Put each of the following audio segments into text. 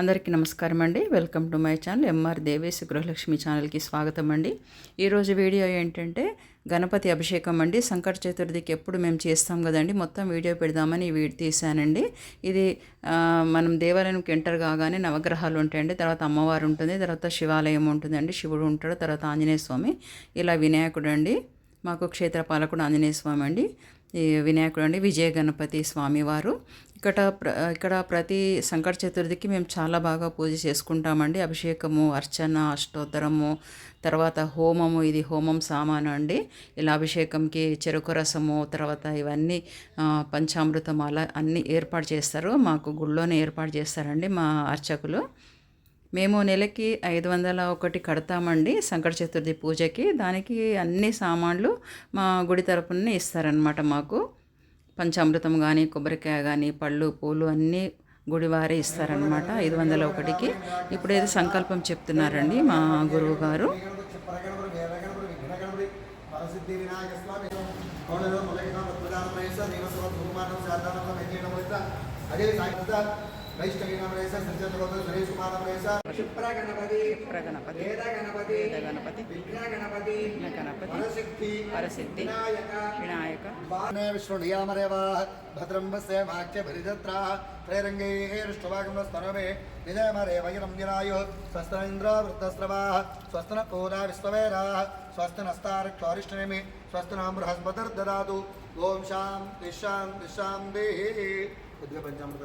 అందరికీ నమస్కారం అండి. Welcome to my channel MR Devesh Gruhalakshmi ఛానల్కి స్వాగతం అండి. ఈరోజు వీడియో ఏంటంటే గణపతి అభిషేకం అండి. సంకట చతుర్థికి ఎప్పుడు మేము చేస్తాం కదండి. మొత్తం వీడియో పెడదామని వీడి తీశానండి. ఇది మనం దేవాలయంకి ఎంటర్ కాగానే నవగ్రహాలు ఉంటాయండి. తర్వాత అమ్మవారు ఉంటుంది తర్వాత శివాలయం ఉంటుందండి. శివుడు ఉంటాడు తర్వాత ఆంజనేయ స్వామి. ఇలా వినాయకుడు అండి. మాకు క్షేత్ర పాలకుడు ఆంజనేయ స్వామి అండి. వినాయకుడు అండి విజయ గణపతి స్వామివారు ఇక్కడ ప్ర ఇక్కడ ప్రతి సంకట చతుర్థికి మేము చాలా బాగా పూజ చేసుకుంటామండి. అభిషేకము అర్చన అష్టోత్తరము తర్వాత హోమము ఇది హోమం సామాను అండి. ఇలా అభిషేకంకి చెరుకు రసము తర్వాత ఇవన్నీ పంచామృతం అలా అన్నీ ఏర్పాటు చేస్తారు. మాకు గుళ్ళోనే ఏర్పాటు చేస్తారండి మా అర్చకులు. మేము నెలకి ఐదు వందల ఒకటి కడతామండి సంకట చతుర్థి పూజకి. దానికి అన్ని సామాన్లు మా గుడి తరపున ఇస్తారనమాట మాకు. పంచామృతం కానీ కొబ్బరికాయ కానీ పళ్ళు పూలు అన్నీ గుడివారే ఇస్తారనమాట ఐదు వందల ఒకటికి. ఇప్పుడు ఏదో సంకల్పం చెప్తున్నారండి మా గురువు గారు అదే క్షిప్రగణపతి గణపతి గణపతి పరశక్తి పరశక్తి వినాయక విష్ణు నియామరేవా భద్రం వస్తే వాక్య భరిజత్రా త్రైరంగైర్ష్వాగం స్మరమే నిజమరేవయనం గిరాయో స్వస్తనేంద్ర వృద్ధస్రవా స్వస్తన పూరా విశ్వవేరా స్వస్తనస్తార క్షోరిష్టనేమి స్వస్తనాం బృహస్పతిర్దదాతు ఓం శాం నిశాం నిశాం పంచామృత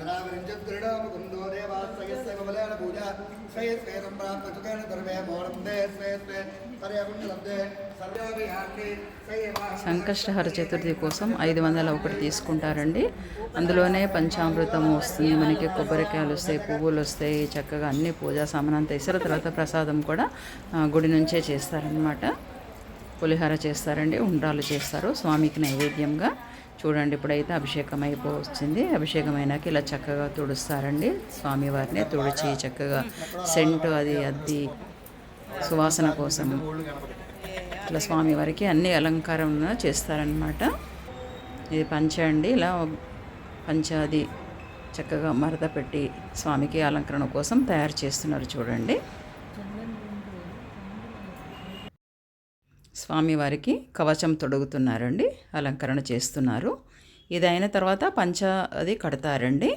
तदा विरञ्जद्गृढो मुकुन्दो देवाश्रयस्य कमलेन पूजा स्वे स्वेदं प्राप्त सुखेन धर्मे मोडं दे स्वे स्वे सर्यकुण्डलब्धे सर्वोभियान्ति सयेवा సంకష్టహర చతుర్థి కోసం ఐదు వందల ఒకటి తీసుకుంటారండి అందులోనే పంచామృతం వస్తుంది మనకి కొబ్బరికాయలు వస్తాయి పువ్వులు వస్తాయి చక్కగా అన్ని పూజా సామాన్ అంతా ఇస్తారు తర్వాత ప్రసాదం కూడా ఆ, గుడి నుంచే చేస్తారనమాట పులిహార చేస్తారండి ఉండ్రాలు చేస్తారు స్వామికి నైవేద్యంగా చూడండి ఇప్పుడైతే అభిషేకం అయిపోవచ్చింది అభిషేకం అయినాక ఇలా చక్కగా తుడుస్తారండి. స్వామివారిని తుడిచి చక్కగా సెంటు అది అద్ది సువాసన కోసం ఇట్లా స్వామివారికి అన్ని అలంకారం చేస్తారనమాట ఇది పంచ అండి. ఇలా పంచాది చక్కగా మరత పెట్టి స్వామికి అలంకరణ కోసం తయారు చేస్తున్నారు చూడండి. స్వామివారికి కవచం తొడుగుతున్నారండి అలంకరణ చేస్తున్నారు. ఇది అయిన తర్వాత పంచ అది కడతారండి.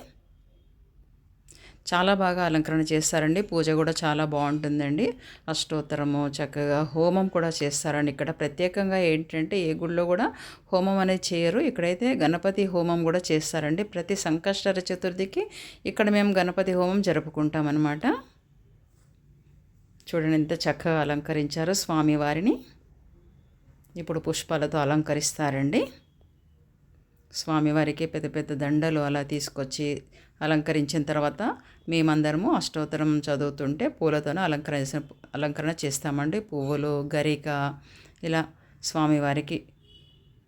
చాలా బాగా అలంకరణ చేస్తారండి. పూజ కూడా చాలా బాగుంటుందండి. అష్టోత్తరము చక్కగా హోమం కూడా చేస్తారండి. ఇక్కడ ప్రత్యేకంగా ఏంటంటే ఏ గుళ్ళో కూడా హోమం అనేది చేయరు. ఇక్కడైతే గణపతి హోమం కూడా చేస్తారండి. ప్రతి సంకష్టర చతుర్థికి ఇక్కడ మేము గణపతి హోమం జరుపుకుంటాం అన్నమాట చూడండి ఎంత చక్కగా అలంకరించారు స్వామివారిని ఇప్పుడు పుష్పాలతో అలంకరిస్తారండి. స్వామివారికి పెద్ద పెద్ద దండలు అలా తీసుకొచ్చి అలంకరించిన తర్వాత మేమందరము అష్టోత్తరం చదువుతుంటే పూలతోనే అలంకరించిన అలంకరణ చేస్తామండి. పువ్వులు గరిక ఇలా స్వామివారికి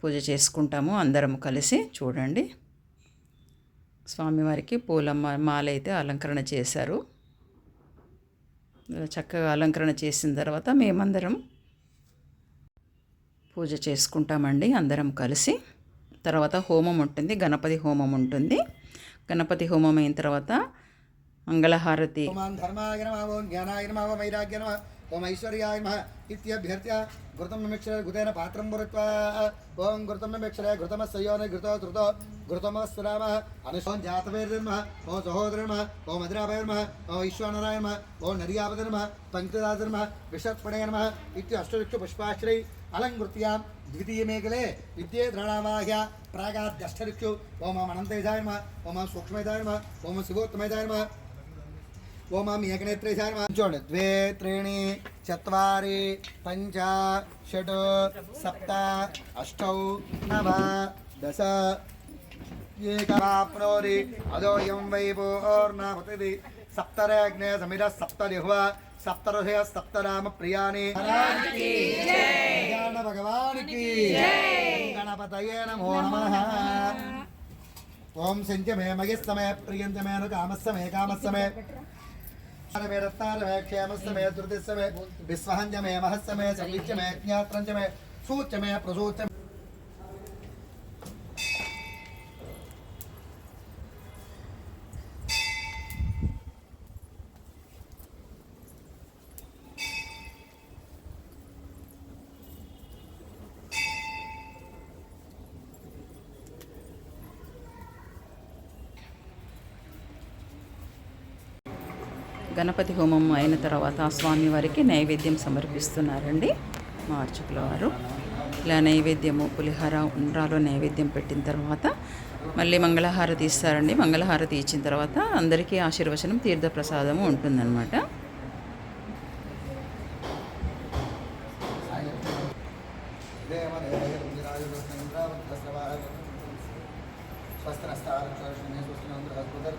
పూజ చేసుకుంటాము అందరం కలిసి చూడండి. స్వామివారికి పూల మా- మాల అయితే అలంకరణ చేశారు. ఇలా చక్కగా అలంకరణ చేసిన తర్వాత మేమందరం పూజ చేసుకుంటామండి అందరం కలిసి. తర్వాత హోమం ఉంటుంది గణపతి హోమం ఉంటుంది. గణపతి హోమం అయిన తర్వాత మంగళహారతి. ఓం ఐశ్వర్యాయ ఇత్యభ్యర్థ్య ఘృతం నమిక్షర ఘృతేన పాత్రం పురత్వా. ఓం ఘృతం నమిక్షర ఘృతమస్సయోన ఘృతో ధృతో. ఘృతమస్సురామ అనుశోం జాతవేర్నమః ఓం సహోదరనమః ఓం మధురాభయనమః ఓం ఈశ్వరనారాయణ ఓం నర్యాపదనమః పంక్తిదాసనమః విషత్పడే ఇత్య అష్టవిక్ష పుష్పాశ్రై. अलङ्कृत्यां द्वितीयमेखले विद्ये द्रणामाह्य प्रागाद्यष्टऋक्षु। ओम अनन्तयधाय नमः ओम सूक्ष्मयधाय नमः ओम शिवोत्तमयधाय नमः ओम एकनेत्रेधाय नमः जोड द्वे, त्रीणि, चत्वारि पंच षट्, सप्त, अष्ट, नव, दश। एकमाप्नोति अदोऽयं वै भोर्नापतिति सप्तराग्ने समिरः సప్తహృదయ సప్తరామ గజానన భగవానికి గణపతయే నమో నమః ఓం సంచమే మగిస్తమే ప్రియంతమేను కామస్తమే కామస్తమే మే రత్నారమే క్షేమస్తమే ధృతిస్తమే విశ్వహంజమే మహస్తమే సంవిచ్యమే జ్ఞాత్రంచమే సూచ్యమే ప్రసూచ్యమే గణపతి హోమం అయిన తర్వాత ఆ స్వామివారికి నైవేద్యం సమర్పిస్తున్నారండి. మా అర్చకుల వారు. ఇలా నైవేద్యము పులిహార ఉండ్రాలో నైవేద్యం పెట్టిన తర్వాత మళ్ళీ మంగళహారతి ఇస్తారండి మంగళహారతి ఇచ్చిన తర్వాత అందరికీ ఆశీర్వచనం తీర్థప్రసాదము ఉంటుందన్నమాట. ವಸ್ತ್ರಸ್ಥ ಆರಕ್ಷಣ ಶೂನ್ಯ ಸುಸ್ತಿನ ಒಂದು ಹಸ್ಪದರ್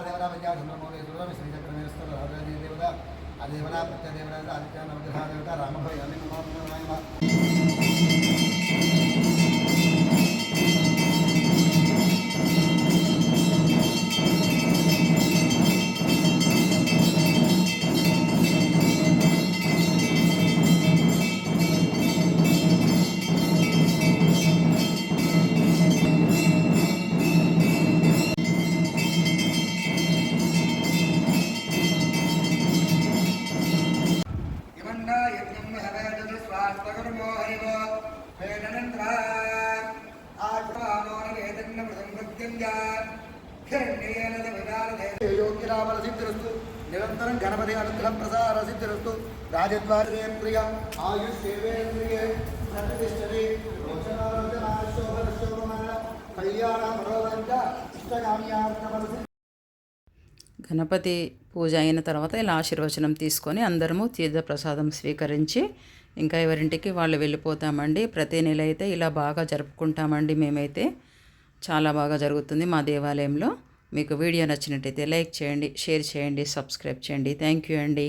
देवता विद्या चंद्रमौली दुर्गम श्री మృదంగత్యం నిరంతరం గణపతి అనుగ్రహం ప్రసార సిద్ధిరస్తు రాజద్వారేంద్రియ ఆయుష్ కళ్యాణ మనోరంజ గణపతి పూజ అయిన తర్వాత ఇలా ఆశీర్వచనం తీసుకొని అందరము తీర్థప్రసాదం స్వీకరించి ఇంకా ఎవరింటికి వాళ్ళు వెళ్ళిపోతామండి. ప్రతి నెల అయితే ఇలా బాగా జరుపుకుంటామండి మేమైతే. చాలా బాగా జరుగుతుంది మా దేవాలయంలో. మీకు వీడియో నచ్చినట్టయితే లైక్ చేయండి షేర్ చేయండి సబ్స్క్రైబ్ చేయండి. థ్యాంక్ యూ అండి.